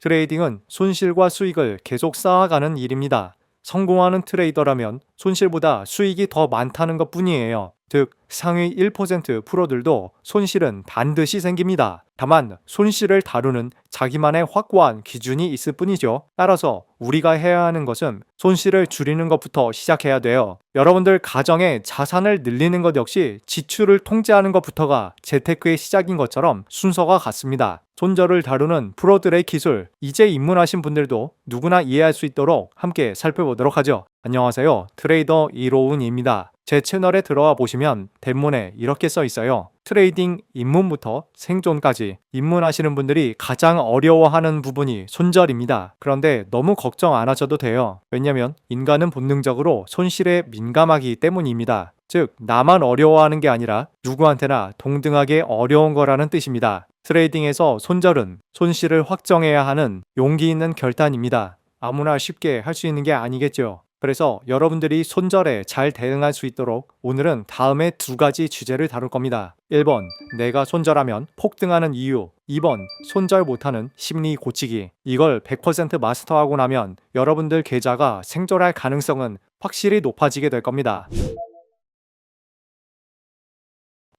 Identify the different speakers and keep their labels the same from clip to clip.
Speaker 1: 트레이딩은 손실과 수익을 계속 쌓아가는 일입니다. 성공하는 트레이더라면 손실보다 수익이 더 많다는 것 뿐이에요. 즉, 상위 1% 프로들도 손실은 반드시 생깁니다. 다만, 손실을 다루는 자기만의 확고한 기준이 있을 뿐이죠. 따라서 우리가 해야 하는 것은 손실을 줄이는 것부터 시작해야 돼요. 여러분들 가정의 자산을 늘리는 것 역시 지출을 통제하는 것부터가 재테크의 시작인 것처럼 순서가 같습니다. 손절을 다루는 프로들의 기술, 이제 입문하신 분들도 누구나 이해할 수 있도록 함께 살펴보도록 하죠. 안녕하세요. 트레이더 이로운입니다. 제 채널에 들어와 보시면 대문에 이렇게 써 있어요. 트레이딩 입문부터 생존까지 입문하시는 분들이 가장 어려워하는 부분이 손절입니다. 그런데 너무 걱정 안 하셔도 돼요. 왜냐면 인간은 본능적으로 손실에 민감하기 때문입니다. 즉, 나만 어려워하는 게 아니라 누구한테나 동등하게 어려운 거라는 뜻입니다. 트레이딩에서 손절은 손실을 확정해야 하는 용기 있는 결단입니다. 아무나 쉽게 할 수 있는 게 아니겠죠. 그래서 여러분들이 손절에 잘 대응할 수 있도록 오늘은 다음에 두 가지 주제를 다룰 겁니다. 1번, 내가 손절하면 폭등하는 이유. 2번, 손절 못하는 심리 고치기. 이걸 100% 마스터하고 나면 여러분들 계좌가 생존할 가능성은 확실히 높아지게 될 겁니다.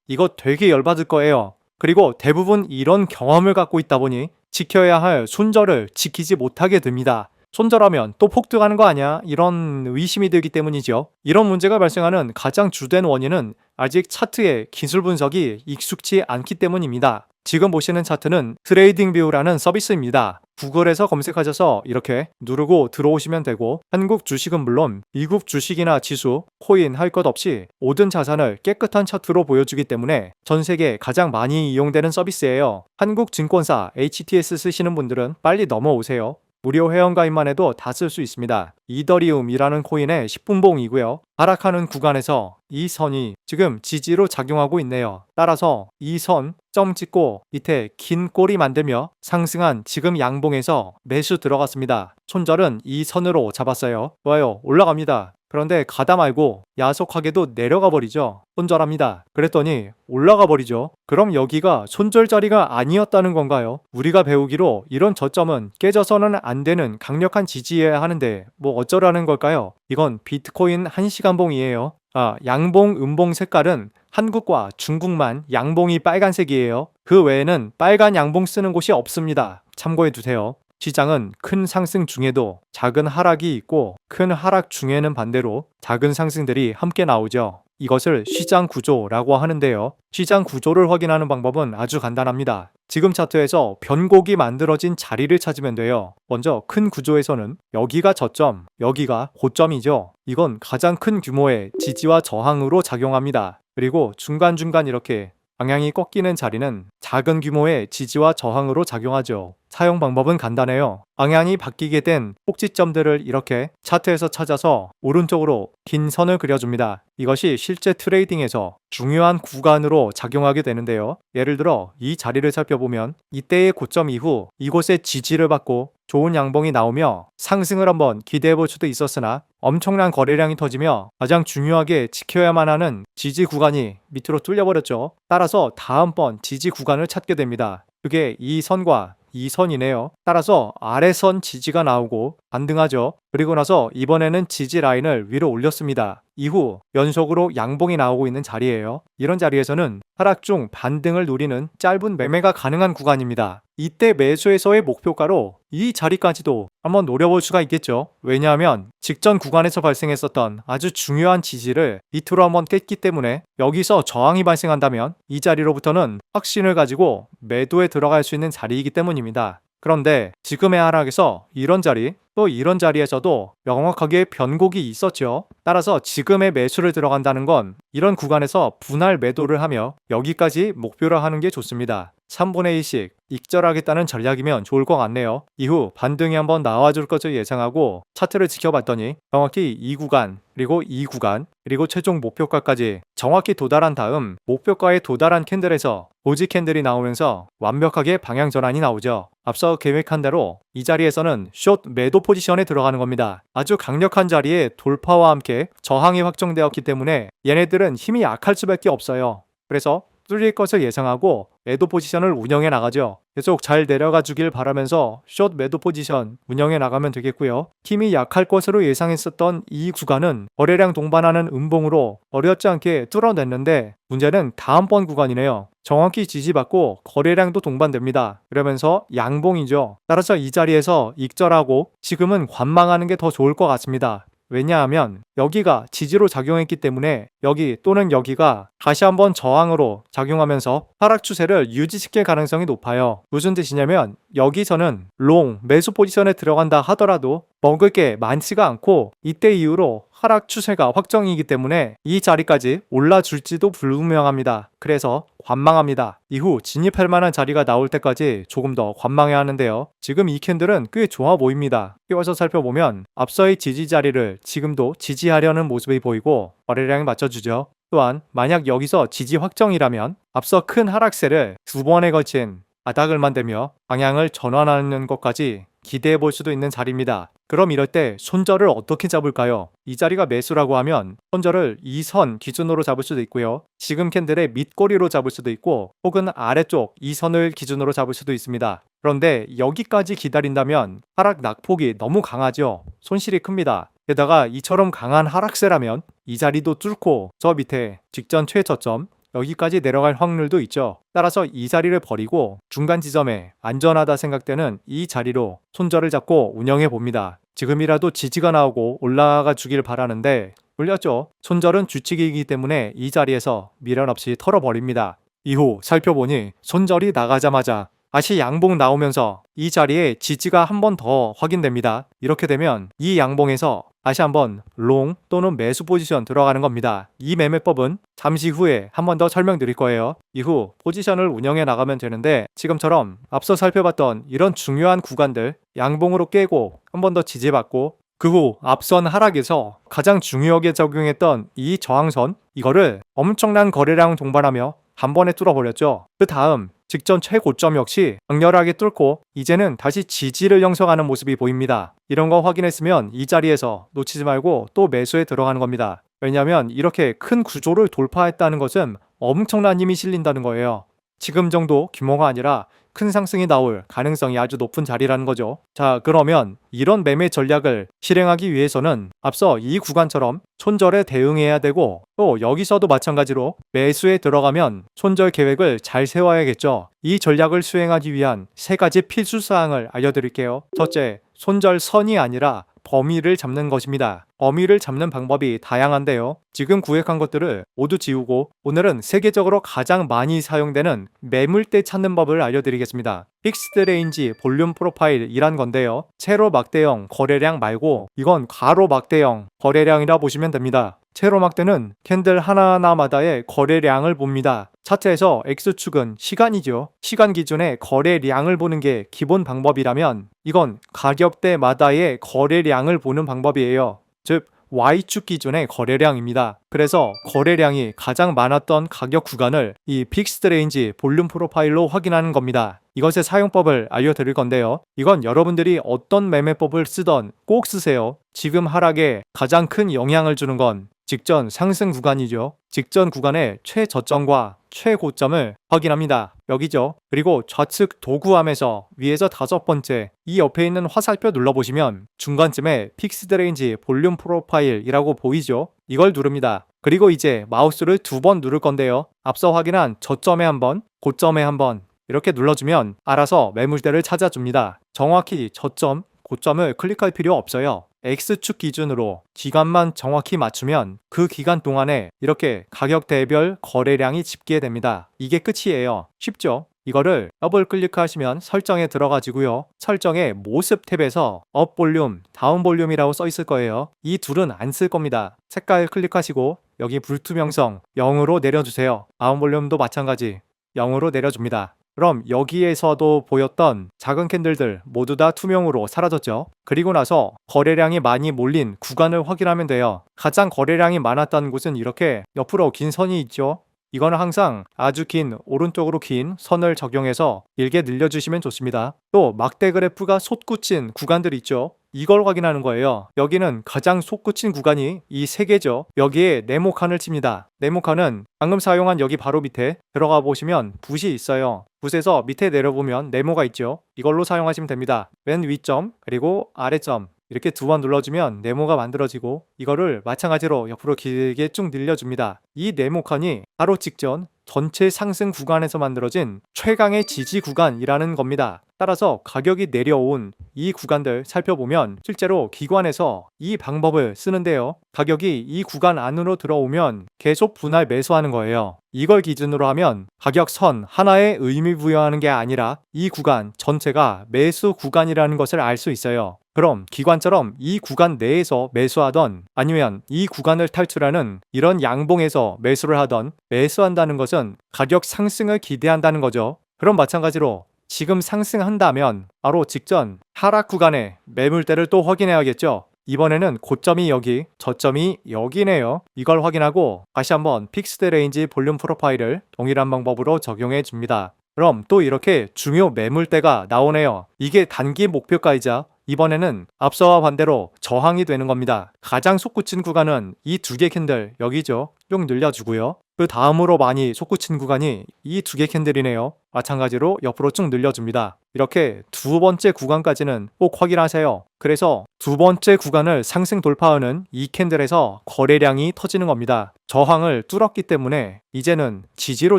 Speaker 1: 이거 되게 열받을 거예요. 그리고 대부분 이런 경험을 갖고 있다 보니 지켜야 할 손절을 지키지 못하게 됩니다. 손절하면 또 폭등하는 거 아니야? 이런 의심이 들기 때문이죠. 이런 문제가 발생하는 가장 주된 원인은 아직 차트의 기술 분석이 익숙치 않기 때문입니다. 지금 보시는 차트는 트레이딩 뷰라는 서비스입니다. 구글에서 검색하셔서 이렇게 누르고 들어오시면 되고 한국 주식은 물론 미국 주식이나 지수, 코인 할 것 없이 모든 자산을 깨끗한 차트로 보여주기 때문에 전 세계 가장 많이 이용되는 서비스예요. 한국 증권사 HTS 쓰시는 분들은 빨리 넘어오세요. 무료 회원 가입만 해도 다 쓸 수 있습니다. 이더리움이라는 코인의 10분봉이고요. 하락하는 구간에서 이 선이 지금 지지로 작용하고 있네요. 따라서 이 선 점 찍고 밑에 긴 꼬리 만들며 상승한 지금 양봉에서 매수 들어갔습니다. 손절은 이 선으로 잡았어요. 좋아요. 올라갑니다. 그런데 가다 말고 야속하게도 내려가 버리죠. 손절합니다. 그랬더니 올라가 버리죠. 그럼 여기가 손절 자리가 아니었다는 건가요? 우리가 배우기로 이런 저점은 깨져서는 안 되는 강력한 지지여야 하는데 뭐 어쩌라는 걸까요? 이건 비트코인 1시간봉이에요. 아, 양봉, 음봉 색깔은 한국과 중국만 양봉이 빨간색이에요. 그 외에는 빨간 양봉 쓰는 곳이 없습니다. 참고해 두세요. 시장은 큰 상승 중에도 작은 하락이 있고 큰 하락 중에는 반대로 작은 상승들이 함께 나오죠. 이것을 시장 구조라고 하는데요. 시장 구조를 확인하는 방법은 아주 간단합니다. 지금 차트에서 변곡이 만들어진 자리를 찾으면 돼요. 먼저 큰 구조에서는 여기가 저점, 여기가 고점이죠. 이건 가장 큰 규모의 지지와 저항으로 작용합니다. 그리고 중간중간 이렇게 방향이 꺾이는 자리는 작은 규모의 지지와 저항으로 작용하죠. 사용 방법은 간단해요. 방향이 바뀌게 된 꼭지점들을 이렇게 차트에서 찾아서 오른쪽으로 긴 선을 그려줍니다. 이것이 실제 트레이딩에서 중요한 구간으로 작용하게 되는데요. 예를 들어 이 자리를 살펴보면 이때의 고점 이후 이곳에 지지를 받고 좋은 양봉이 나오며 상승을 한번 기대해 볼 수도 있었으나 엄청난 거래량이 터지며 가장 중요하게 지켜야만 하는 지지 구간이 밑으로 뚫려버렸죠. 따라서 다음번 지지 구간을 찾게 됩니다. 그게 이 선과 이 선이네요. 따라서 아래선 지지가 나오고 반등하죠. 그리고 나서 이번에는 지지 라인을 위로 올렸습니다. 이후 연속으로 양봉이 나오고 있는 자리예요. 이런 자리에서는 하락 중 반등을 노리는 짧은 매매가 가능한 구간입니다. 이때 매수에서의 목표가로 이 자리까지도 한번 노려볼 수가 있겠죠. 왜냐하면 직전 구간에서 발생했었던 아주 중요한 지지를 밑으로 한번 깼기 때문에 여기서 저항이 발생한다면 이 자리로부터는 확신을 가지고 매도에 들어갈 수 있는 자리이기 때문입니다. 그런데 지금의 하락에서 이런 자리 또 이런 자리에서도 명확하게 변곡이 있었죠. 따라서 지금의 매수를 들어간다는 건 이런 구간에서 분할 매도를 하며 여기까지 목표로 하는 게 좋습니다. 3분의 2씩 익절하겠다는 전략이면 좋을 것 같네요. 이후 반등이 한번 나와줄 것을 예상하고 차트를 지켜봤더니 정확히 이 구간 그리고 이 구간 그리고 최종 목표가까지 정확히 도달한 다음 목표가에 도달한 캔들에서 보지 캔들이 나오면서 완벽하게 방향 전환이 나오죠. 앞서 계획한 대로 이 자리에서는 숏 매도 포지션에 들어가는 겁니다. 아주 강력한 자리에 돌파와 함께 저항이 확정되었기 때문에 얘네들은 힘이 약할 수밖에 없어요. 그래서 뚫릴 것을 예상하고 매도 포지션을 운영해 나가죠. 계속 잘 내려가 주길 바라면서 숏 매도 포지션 운영해 나가면 되겠고요. 힘이 약할 것으로 예상했었던 이 구간은 거래량 동반하는 음봉으로 어렵지 않게 뚫어냈는데 문제는 다음번 구간이네요. 정확히 지지받고 거래량도 동반됩니다. 그러면서 양봉이죠. 따라서 이 자리에서 익절하고 지금은 관망하는 게 더 좋을 것 같습니다. 왜냐하면 여기가 지지로 작용했기 때문에 여기 또는 여기가 다시 한번 저항으로 작용하면서 하락 추세를 유지시킬 가능성이 높아요. 무슨 뜻이냐면 여기서는 롱 매수 포지션에 들어간다 하더라도 먹을 게 많지가 않고 이때 이후로 하락 추세가 확정이기 때문에 이 자리까지 올라줄지도 불분명합니다. 그래서 관망합니다. 이후 진입할 만한 자리가 나올 때까지 조금 더 관망해야 하는데요. 지금 이 캔들은 꽤 좋아 보입니다. 끼워서 살펴보면 앞서의 지지 자리를 지금도 지지하려는 모습이 보이고 거래량에 맞춰주죠. 또한 만약 여기서 지지 확정이라면 앞서 큰 하락세를 두 번에 걸친 바닥을 만들며 방향을 전환하는 것까지 기대해 볼 수도 있는 자리입니다. 그럼 이럴 때 손절을 어떻게 잡을까요? 이 자리가 매수라고 하면 손절을 이 선 기준으로 잡을 수도 있고요. 지금 캔들의 밑꼬리로 잡을 수도 있고 혹은 아래쪽 이 선을 기준으로 잡을 수도 있습니다. 그런데 여기까지 기다린다면 하락 낙폭이 너무 강하죠. 손실이 큽니다. 게다가 이처럼 강한 하락세라면 이 자리도 뚫고 저 밑에 직전 최저점 여기까지 내려갈 확률도 있죠. 따라서 이 자리를 버리고 중간 지점에 안전하다 생각되는 이 자리로 손절을 잡고 운영해 봅니다. 지금이라도 지지가 나오고 올라가 주길 바라는데 물렸죠. 손절은 주칙이기 때문에 이 자리에서 미련 없이 털어버립니다. 이후 살펴보니 손절이 나가자마자 다시 양봉 나오면서 이 자리에 지지가 한 번 더 확인됩니다. 이렇게 되면 이 양봉에서 다시 한번 롱 또는 매수 포지션 들어가는 겁니다. 이 매매법은 잠시 후에 한 번 더 설명드릴 거예요. 이후 포지션을 운영해 나가면 되는데 지금처럼 앞서 살펴봤던 이런 중요한 구간들 양봉으로 깨고 한 번 더 지지받고 그후 앞선 하락에서 가장 중요하게 적용했던 이 저항선 이거를 엄청난 거래량 동반하며 한 번에 뚫어버렸죠. 그 다음 직전 최고점 역시 강렬하게 뚫고 이제는 다시 지지를 형성하는 모습이 보입니다. 이런 거 확인했으면 이 자리에서 놓치지 말고 또 매수에 들어가는 겁니다. 왜냐하면 이렇게 큰 구조를 돌파했다는 것은 엄청난 힘이 실린다는 거예요. 지금 정도 규모가 아니라 큰 상승이 나올 가능성이 아주 높은 자리라는 거죠. 자, 그러면 이런 매매 전략을 실행하기 위해서는 앞서 이 구간처럼 손절에 대응해야 되고 또 여기서도 마찬가지로 매수에 들어가면 손절 계획을 잘 세워야겠죠. 이 전략을 수행하기 위한 세 가지 필수 사항을 알려드릴게요. 첫째, 손절 선이 아니라 범위를 잡는 것입니다. 범위를 잡는 방법이 다양한데요. 지금 구획한 것들을 모두 지우고 오늘은 세계적으로 가장 많이 사용되는 매물대 찾는 법을 알려드리겠습니다. 픽스드 레인지 볼륨 프로파일이란 건데요. 세로 막대형 거래량 말고 이건 가로 막대형 거래량이라 보시면 됩니다. 세로 막대는 캔들 하나하나마다의 거래량을 봅니다. 차트에서 X축은 시간이죠. 시간 기준의 거래량을 보는 게 기본 방법이라면 이건 가격대마다의 거래량을 보는 방법이에요. 즉 Y축 기준의 거래량입니다. 그래서 거래량이 가장 많았던 가격 구간을 이 픽스드 레인지 볼륨 프로파일로 확인하는 겁니다. 이것의 사용법을 알려드릴 건데요. 이건 여러분들이 어떤 매매법을 쓰던 꼭 쓰세요. 지금 하락에 가장 큰 영향을 주는 건 직전 상승 구간이죠. 직전 구간의 최저점과 최고점을 확인합니다. 여기죠. 그리고 좌측 도구함에서 위에서 다섯 번째 이 옆에 있는 화살표 눌러보시면 중간쯤에 픽스드 레인지 볼륨 프로파일이라고 보이죠. 이걸 누릅니다. 그리고 이제 마우스를 두 번 누를 건데요. 앞서 확인한 저점에 한 번, 고점에 한 번 이렇게 눌러주면 알아서 매물대를 찾아줍니다. 정확히 저점, 고점을 클릭할 필요 없어요. X축 기준으로 기간만 정확히 맞추면 그 기간 동안에 이렇게 가격 대별 거래량이 집계됩니다. 이게 끝이에요. 쉽죠? 이거를 더블 클릭하시면 설정에 들어가지고요. 설정에 모습 탭에서 업 볼륨, 다운 볼륨이라고 써 있을 거예요. 이 둘은 안 쓸 겁니다. 색깔 클릭하시고 여기 불투명성 0으로 내려주세요. 다운 볼륨도 마찬가지 0으로 내려줍니다. 그럼 여기에서도 보였던 작은 캔들들 모두 다 투명으로 사라졌죠. 그리고 나서 거래량이 많이 몰린 구간을 확인하면 돼요. 가장 거래량이 많았던 곳은 이렇게 옆으로 긴 선이 있죠. 이거는 항상 아주 긴 오른쪽으로 긴 선을 적용해서 길게 늘려주시면 좋습니다. 또 막대 그래프가 솟구친 구간들 있죠. 이걸 확인하는 거예요. 여기는 가장 솟구친 구간이 이 세 개죠. 여기에 네모칸을 칩니다. 네모칸은 방금 사용한 여기 바로 밑에 들어가 보시면 붓이 있어요. 붓에서 밑에 내려보면 네모가 있죠. 이걸로 사용하시면 됩니다. 맨 위점 그리고 아래점 이렇게 두 번 눌러주면 네모가 만들어지고 이거를 마찬가지로 옆으로 길게 쭉 늘려줍니다. 이 네모 칸이 바로 직전 전체 상승 구간에서 만들어진 최강의 지지 구간이라는 겁니다. 따라서 가격이 내려온 이 구간들 살펴보면 실제로 기관에서 이 방법을 쓰는데요. 가격이 이 구간 안으로 들어오면 계속 분할 매수하는 거예요. 이걸 기준으로 하면 가격 선 하나에 의미 부여하는 게 아니라 이 구간 전체가 매수 구간이라는 것을 알 수 있어요. 그럼 기관처럼 이 구간 내에서 매수하던 아니면 이 구간을 탈출하는 이런 양봉에서 매수를 하던 매수한다는 것은 가격 상승을 기대한다는 거죠. 그럼 마찬가지로 지금 상승한다면 바로 직전 하락 구간에 매물대를 또 확인해야겠죠. 이번에는 고점이 여기, 저점이 여기네요. 이걸 확인하고 다시 한번 픽스드 레인지 볼륨 프로파일을 동일한 방법으로 적용해 줍니다. 그럼 또 이렇게 중요 매물대가 나오네요. 이게 단기 목표가이자 이번에는 앞서와 반대로 저항이 되는 겁니다. 가장 솟구친 구간은 이 두 개 캔들 여기죠. 쭉 늘려주고요. 그 다음으로 많이 솟구친 구간이 이 두 개 캔들이네요. 마찬가지로 옆으로 쭉 늘려줍니다. 이렇게 두 번째 구간까지는 꼭 확인하세요. 그래서 두 번째 구간을 상승 돌파하는 이 캔들에서 거래량이 터지는 겁니다. 저항을 뚫었기 때문에 이제는 지지로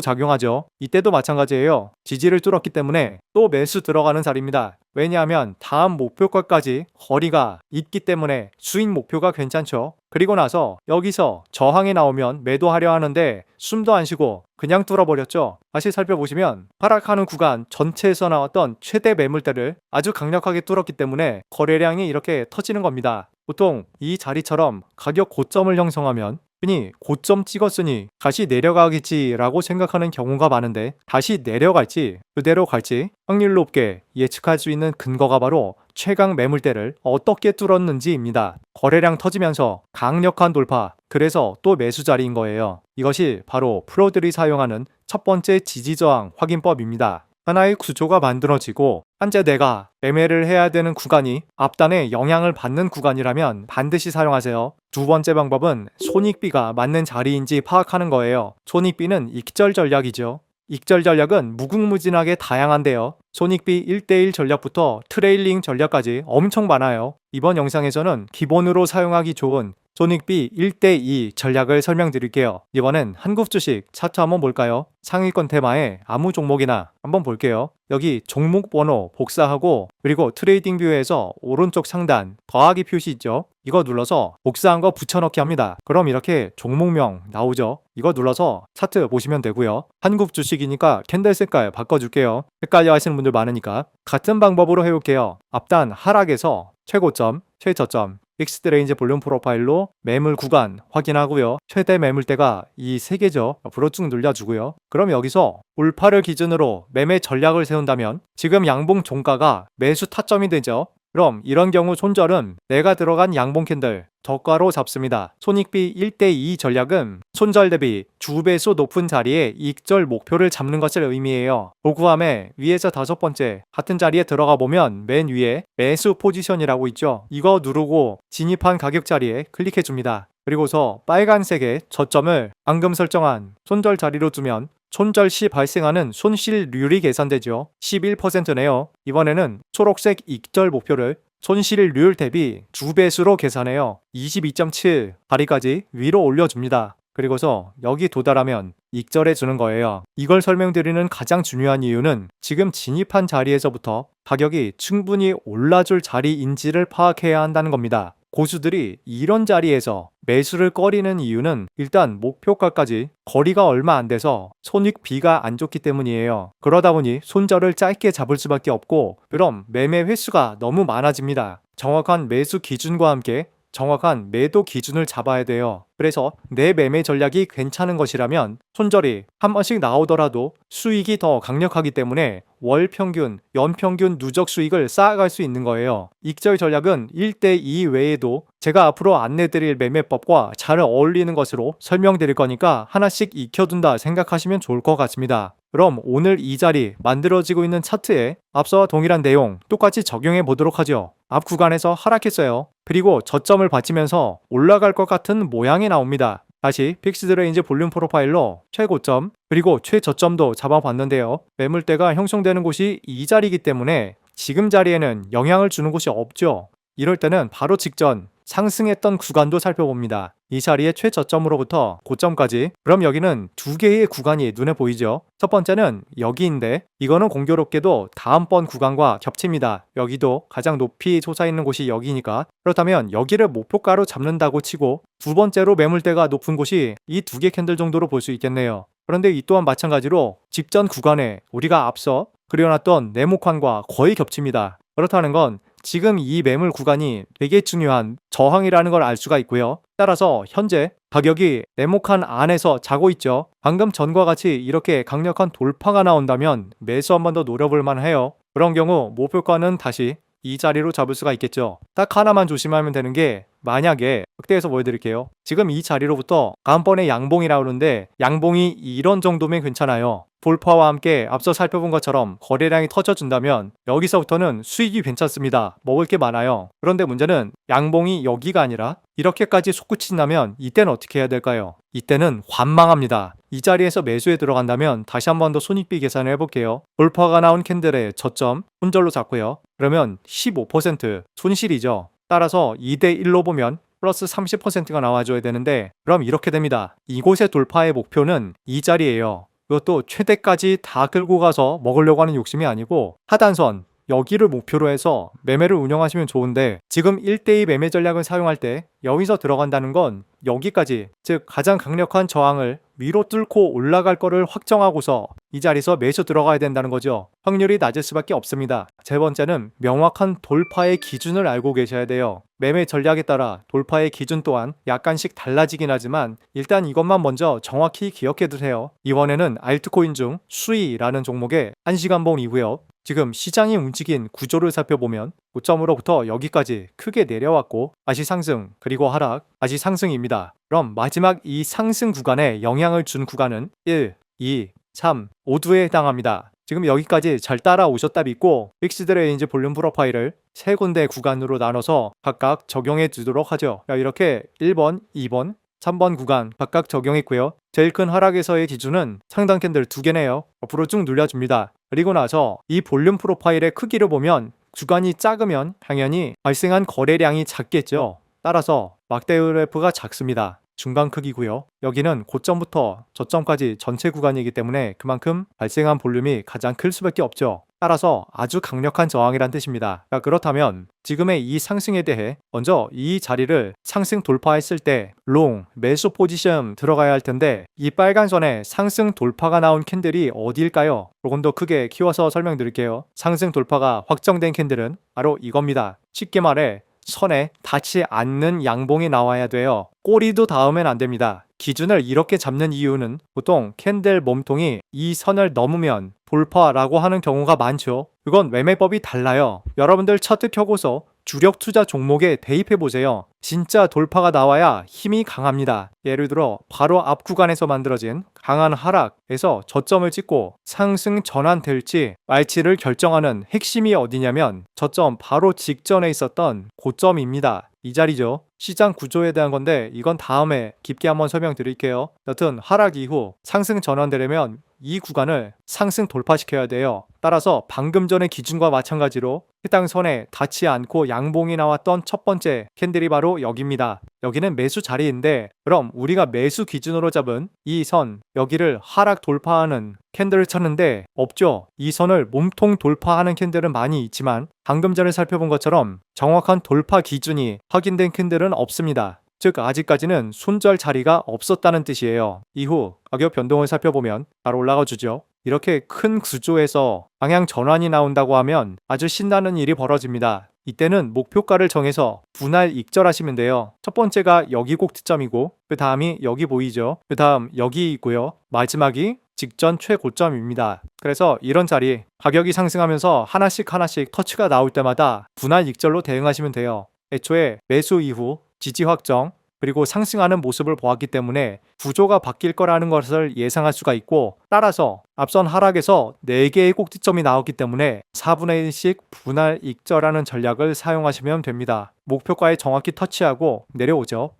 Speaker 1: 작용하죠. 이때도 마찬가지예요. 지지를 뚫었기 때문에 또 매수 들어가는 자리입니다. 왜냐하면 다음 목표가까지 거리가 있기 때문에 수익 목표가 괜찮죠. 그리고 나서 여기서 저항이 나오면 매도하려 하는데 숨도 안 쉬고 그냥 뚫어버렸죠. 다시 살펴보시면 하락하는 구간 전체에서 나왔던 최대 매물대를 아주 강력하게 뚫었기 때문에 거래량이 이렇게 터지는 겁니다. 보통 이 자리처럼 가격 고점을 형성하면 흔히 고점 찍었으니 다시 내려가겠지라고 생각하는 경우가 많은데 다시 내려갈지 그대로 갈지 확률 높게 예측할 수 있는 근거가 바로 최강 매물대를 어떻게 뚫었는지입니다. 거래량 터지면서 강력한 돌파, 그래서 또 매수 자리인 거예요. 이것이 바로 프로들이 사용하는 첫 번째 지지저항 확인법입니다. 하나의 구조가 만들어지고 현재 내가 매매를 해야 되는 구간이 앞단에 영향을 받는 구간이라면 반드시 사용하세요. 두 번째 방법은 손익비가 맞는 자리인지 파악하는 거예요. 손익비는 익절 전략이죠. 익절 전략은 무궁무진하게 다양한데요. 손익비 1대1 전략부터 트레일링 전략까지 엄청 많아요. 이번 영상에서는 기본으로 사용하기 좋은 손익비 1대2 전략을 설명드릴게요. 이번엔 한국 주식 차트 한번 볼까요? 상위권 테마에 아무 종목이나 한번 볼게요. 여기 종목 번호 복사하고 그리고 트레이딩 뷰에서 오른쪽 상단 더하기 표시 있죠? 이거 눌러서 복사한 거 붙여넣기 합니다. 그럼 이렇게 종목명 나오죠? 이거 눌러서 차트 보시면 되고요. 한국 주식이니까 캔들 색깔 바꿔줄게요. 헷갈려 하시는 분들 많으니까 같은 방법으로 해볼게요. 앞단 하락에서 최고점, 최저점, 픽스드 레인지 볼륨 프로파일로 매물 구간 확인하고요. 최대 매물대가 이세 개죠. 옆으로 쭉 눌려주고요. 그럼 여기서 돌파를 기준으로 매매 전략을 세운다면 지금 양봉 종가가 매수 타점이 되죠. 그럼 이런 경우 손절은 내가 들어간 양봉 캔들 저가로 잡습니다. 손익비 1대2 전략은 손절 대비 주배수 높은 자리에 익절 목표를 잡는 것을 의미해요. 보구함에 위에서 다섯 번째 같은 자리에 들어가 보면 맨 위에 매수 포지션이라고 있죠. 이거 누르고 진입한 가격 자리에 클릭해 줍니다. 그리고서 빨간색의 저점을 방금 설정한 손절 자리로 두면 손절 시 발생하는 손실률이 계산되죠. 11%네요. 이번에는 초록색 익절 목표를 손실률 대비 두 배수로 계산해요. 22.7 다리까지 위로 올려줍니다. 그리고서 여기 도달하면 익절해 주는 거예요. 이걸 설명드리는 가장 중요한 이유는 지금 진입한 자리에서부터 가격이 충분히 올라줄 자리인지를 파악해야 한다는 겁니다. 고수들이 이런 자리에서 매수를 꺼리는 이유는 일단 목표가까지 거리가 얼마 안 돼서 손익비가 안 좋기 때문이에요. 그러다 보니 손절을 짧게 잡을 수밖에 없고 그럼 매매 횟수가 너무 많아집니다. 정확한 매수 기준과 함께 정확한 매도 기준을 잡아야 돼요. 그래서 내 매매 전략이 괜찮은 것이라면 손절이 한 번씩 나오더라도 수익이 더 강력하기 때문에 월 평균, 연 평균 누적 수익을 쌓아갈 수 있는 거예요. 익절 전략은 1대2 외에도 제가 앞으로 안내드릴 매매법과 잘 어울리는 것으로 설명드릴 거니까 하나씩 익혀둔다 생각하시면 좋을 것 같습니다. 그럼 오늘 이 자리 만들어지고 있는 차트에 앞서와 동일한 내용 똑같이 적용해 보도록 하죠. 앞 구간에서 하락했어요. 그리고 저점을 받치면서 올라갈 것 같은 모양이 나옵니다. 다시 픽스드 레인지 볼륨 프로파일로 최고점 그리고 최저점도 잡아봤는데요. 매물대가 형성되는 곳이 이 자리이기 때문에 지금 자리에는 영향을 주는 곳이 없죠. 이럴 때는 바로 직전 상승했던 구간도 살펴봅니다. 이 자리의 최저점으로부터 고점까지 그럼 여기는 두 개의 구간이 눈에 보이죠. 첫 번째는 여기인데 이거는 공교롭게도 다음번 구간과 겹칩니다. 여기도 가장 높이 솟아있는 곳이 여기니까 그렇다면 여기를 목표가로 잡는다고 치고 두 번째로 매물대가 높은 곳이 이 두 개 캔들 정도로 볼 수 있겠네요. 그런데 이 또한 마찬가지로 직전 구간에 우리가 앞서 그려놨던 네모칸과 거의 겹칩니다. 그렇다는 건 지금 이 매물 구간이 되게 중요한 저항이라는 걸 알 수가 있고요. 따라서 현재 가격이 네모칸 안에서 자고 있죠. 방금 전과 같이 이렇게 강력한 돌파가 나온다면 매수 한 번 더 노려볼 만해요. 그런 경우 목표가는 다시 이 자리로 잡을 수가 있겠죠. 딱 하나만 조심하면 되는 게 만약에 확대해서 보여드릴게요. 지금 이 자리로부터 다음번에 양봉이라 그러는데 양봉이 이런 정도면 괜찮아요. 돌파와 함께 앞서 살펴본 것처럼 거래량이 터져준다면 여기서부터는 수익이 괜찮습니다. 먹을 게 많아요. 그런데 문제는 양봉이 여기가 아니라 이렇게까지 솟구친다면 이때는 어떻게 해야 될까요? 이때는 환망합니다. 이 자리에서 매수에 들어간다면 다시 한 번 더 손익비 계산을 해볼게요. 돌파가 나온 캔들의 저점 손절로 잡고요. 그러면 15% 손실이죠. 따라서 2대1로 보면 플러스 30%가 나와줘야 되는데 그럼 이렇게 됩니다. 이곳의 돌파의 목표는 이 자리예요. 이것도 최대까지 다 끌고 가서 먹으려고 하는 욕심이 아니고 하단선 여기를 목표로 해서 매매를 운영하시면 좋은데 지금 1대2 매매 전략을 사용할 때 여기서 들어간다는 건 여기까지 즉 가장 강력한 저항을 위로 뚫고 올라갈 거를 확정하고서 이 자리에서 매수 들어가야 된다는 거죠. 확률이 낮을 수밖에 없습니다. 세 번째는 명확한 돌파의 기준을 알고 계셔야 돼요. 매매 전략에 따라 돌파의 기준 또한 약간씩 달라지긴 하지만 일단 이것만 먼저 정확히 기억해 두세요. 이번에는 알트코인 중 수위라는 종목의 1시간봉 이후요. 지금 시장이 움직인 구조를 살펴보면 고점으로부터 여기까지 크게 내려왔고 다시 상승 그리고 하락 다시 상승입니다. 그럼 마지막 이 상승 구간에 영향을 준 구간은 1, 2, 3 모두에 해당합니다. 지금 여기까지 잘 따라오셨다 믿고 픽스드 레인지 볼륨 프로파일을 세 군데 구간으로 나눠서 각각 적용해 두도록 하죠. 이렇게 1번, 2번, 3번 구간 각각 적용했고요. 제일 큰 하락에서의 기준은 상단 캔들 두 개네요. 앞으로 쭉 눌려줍니다. 그리고 나서 이 볼륨 프로파일의 크기를 보면 주간이 작으면 당연히 발생한 거래량이 작겠죠. 따라서 막대 그래프가 작습니다. 중간 크기고요. 여기는 고점부터 저점까지 전체 구간이기 때문에 그만큼 발생한 볼륨이 가장 클 수밖에 없죠. 따라서 아주 강력한 저항이란 뜻입니다. 그렇다면 지금의 이 상승에 대해 먼저 이 자리를 상승 돌파했을 때 롱, 매수 포지션 들어가야 할 텐데 이 빨간 선에 상승 돌파가 나온 캔들이 어디일까요? 조금 더 크게 키워서 설명드릴게요. 상승 돌파가 확정된 캔들은 바로 이겁니다. 쉽게 말해 선에 닿지 않는 양봉이 나와야 돼요. 꼬리도 닿으면 안 됩니다. 기준을 이렇게 잡는 이유는 보통 캔들 몸통이 이 선을 넘으면 돌파라고 하는 경우가 많죠. 그건 매매법이 달라요. 여러분들 차트 켜고서 주력 투자 종목에 대입해 보세요. 진짜 돌파가 나와야 힘이 강합니다. 예를 들어 바로 앞 구간에서 만들어진 강한 하락에서 저점을 찍고 상승 전환될지 말지를 결정하는 핵심이 어디냐면 저점 바로 직전에 있었던 고점입니다. 이 자리죠. 시장 구조에 대한 건데 이건 다음에 깊게 한번 설명드릴게요. 여튼 하락 이후 상승 전환되려면 이 구간을 상승 돌파시켜야 돼요. 따라서 방금 전의 기준과 마찬가지로 해당 선에 닿지 않고 양봉이 나왔던 첫 번째 캔들이 바로 여기입니다. 여기는 매수 자리인데 그럼 우리가 매수 기준으로 잡은 이 선 여기를 하락 돌파하는 캔들을 찾는데 없죠. 이 선을 몸통 돌파하는 캔들은 많이 있지만 방금 전에 살펴본 것처럼 정확한 돌파 기준이 확인된 캔들은 없습니다. 즉 아직까지는 손절 자리가 없었다는 뜻이에요. 이후 가격 변동을 살펴보면 바로 올라가 주죠. 이렇게 큰 구조에서 방향 전환이 나온다고 하면 아주 신나는 일이 벌어집니다. 이때는 목표가를 정해서 분할 익절하시면 돼요. 첫 번째가 여기 꼭트점이고 그 다음이 여기 보이죠. 그 다음 여기 있고요. 마지막이 직전 최고점입니다. 그래서 이런 자리 가격이 상승하면서 하나씩 하나씩 터치가 나올 때마다 분할 익절로 대응하시면 돼요. 애초에 매수 이후 지지 확정 그리고 상승하는 모습을 보았기 때문에 구조가 바뀔 거라는 것을 예상할 수가 있고 따라서 앞선 하락에서 4개의 꼭지점이 나왔기 때문에 4분의 1씩 분할 익절하는 전략을 사용하시면 됩니다. 목표가에 정확히 터치하고 내려오죠.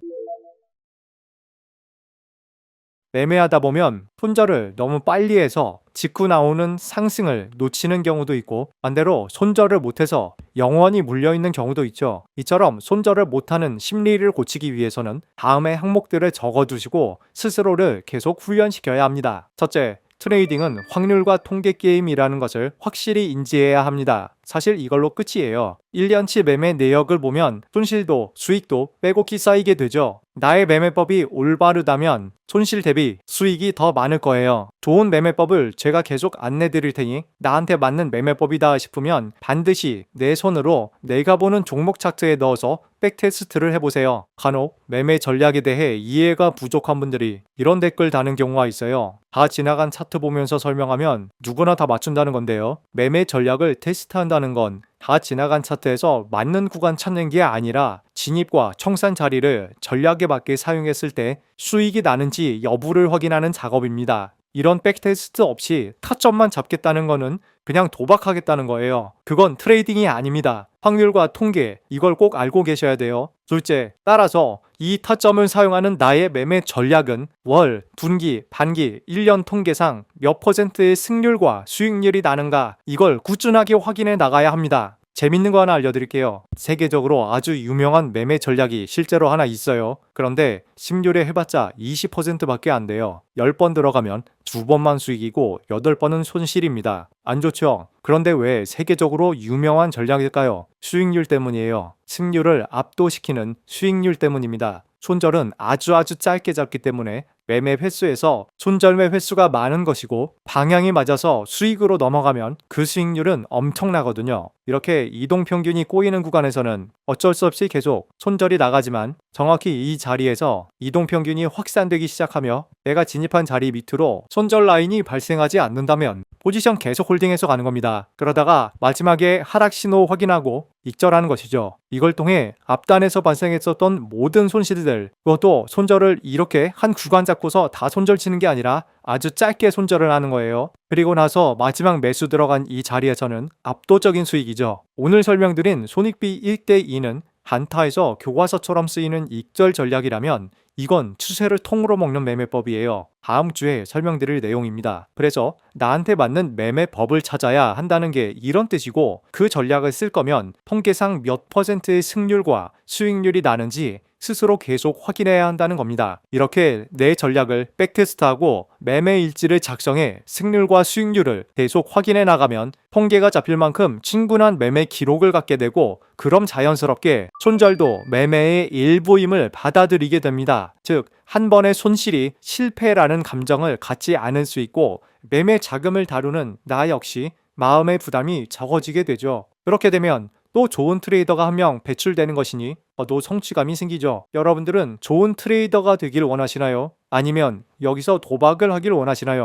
Speaker 1: 매매하다 보면 손절을 너무 빨리 해서 직후 나오는 상승을 놓치는 경우도 있고 반대로 손절을 못해서 영원히 물려있는 경우도 있죠. 이처럼 손절을 못하는 심리를 고치기 위해서는 다음의 항목들을 적어두시고 스스로를 계속 훈련시켜야 합니다. 첫째, 트레이딩은 확률과 통계 게임이라는 것을 확실히 인지해야 합니다. 사실 이걸로 끝이에요. 1년치 매매 내역을 보면 손실도 수익도 빼곡히 쌓이게 되죠. 나의 매매법이 올바르다면 손실 대비 수익이 더 많을 거예요. 좋은 매매법을 제가 계속 안내 드릴 테니 나한테 맞는 매매법이다 싶으면 반드시 내 손으로 내가 보는 종목 차트에 넣어서 백테스트를 해보세요. 간혹 매매 전략에 대해 이해가 부족한 분들이 이런 댓글 다는 경우가 있어요. 다 지나간 차트 보면서 설명하면 누구나 다 맞춘다는 건데요. 매매 전략을 테스트한다 는 건 다 지나간 차트에서 맞는 구간 찾는 게 아니라 진입과 청산 자리를 전략에 맞게 사용했을 때 수익이 나는지 여부를 확인하는 작업입니다. 이런 백테스트 없이 타점만 잡겠다는 거는 그냥 도박하겠다는 거예요. 그건 트레이딩이 아닙니다. 확률과 통계, 이걸 꼭 알고 계셔야 돼요. 둘째, 따라서 이 타점을 사용하는 나의 매매 전략은 월, 분기, 반기, 1년 통계상 몇 퍼센트의 승률과 수익률이 나는가 이걸 꾸준하게 확인해 나가야 합니다. 재밌는 거 하나 알려드릴게요. 세계적으로 아주 유명한 매매 전략이 실제로 하나 있어요. 그런데 10률에 해봤자 20%밖에 안 돼요. 10번 들어가면 2번만 수익이고 8번은 손실입니다. 안 좋죠? 그런데 왜 세계적으로 유명한 전략일까요? 수익률 때문이에요. 승률을 압도시키는 수익률 때문입니다. 손절은 아주 아주 짧게 잡기 때문에 매매 횟수에서 손절매 횟수가 많은 것이고 방향이 맞아서 수익으로 넘어가면 그 수익률은 엄청나거든요. 이렇게 이동 평균이 꼬이는 구간에서는 어쩔 수 없이 계속 손절이 나가지만 정확히 이 자리에서 이동 평균이 확산되기 시작하며 내가 진입한 자리 밑으로 손절 라인이 발생하지 않는다면 포지션 계속 홀딩해서 가는 겁니다. 그러다가 마지막에 하락 신호 확인하고 익절하는 것이죠. 이걸 통해 앞단에서 발생했었던 모든 손실들, 그것도 손절을 이렇게 한 구간 잡고서 다 손절 치는 게 아니라 아주 짧게 손절을 하는 거예요. 그리고 나서 마지막 매수 들어간 이 자리에서는 압도적인 수익이죠. 오늘 설명드린 손익비 1대2는 한타에서 교과서처럼 쓰이는 익절 전략이라면 이건 추세를 통으로 먹는 매매법이에요. 다음 주에 설명드릴 내용입니다. 그래서 나한테 맞는 매매법을 찾아야 한다는 게 이런 뜻이고 그 전략을 쓸 거면 통계상 몇 퍼센트의 승률과 수익률이 나는지 스스로 계속 확인해야 한다는 겁니다. 이렇게 내 전략을 백테스트하고 매매 일지를 작성해 승률과 수익률을 계속 확인해 나가면 통계가 잡힐 만큼 충분한 매매 기록을 갖게 되고 그럼 자연스럽게 손절도 매매의 일부임을 받아들이게 됩니 다. 즉, 한 번의 손실이 실패라는 감정을 갖지 않을 수 있고 매매 자금을 다루는 나 역시 마음의 부담이 적어지게 되죠. 그렇게 되면 또 좋은 트레이더가 한 명 배출되는 것이니 또 성취감이 생기죠. 여러분들은 좋은 트레이더가 되길 원하시나요? 아니면 여기서 도박을 하길 원하시나요?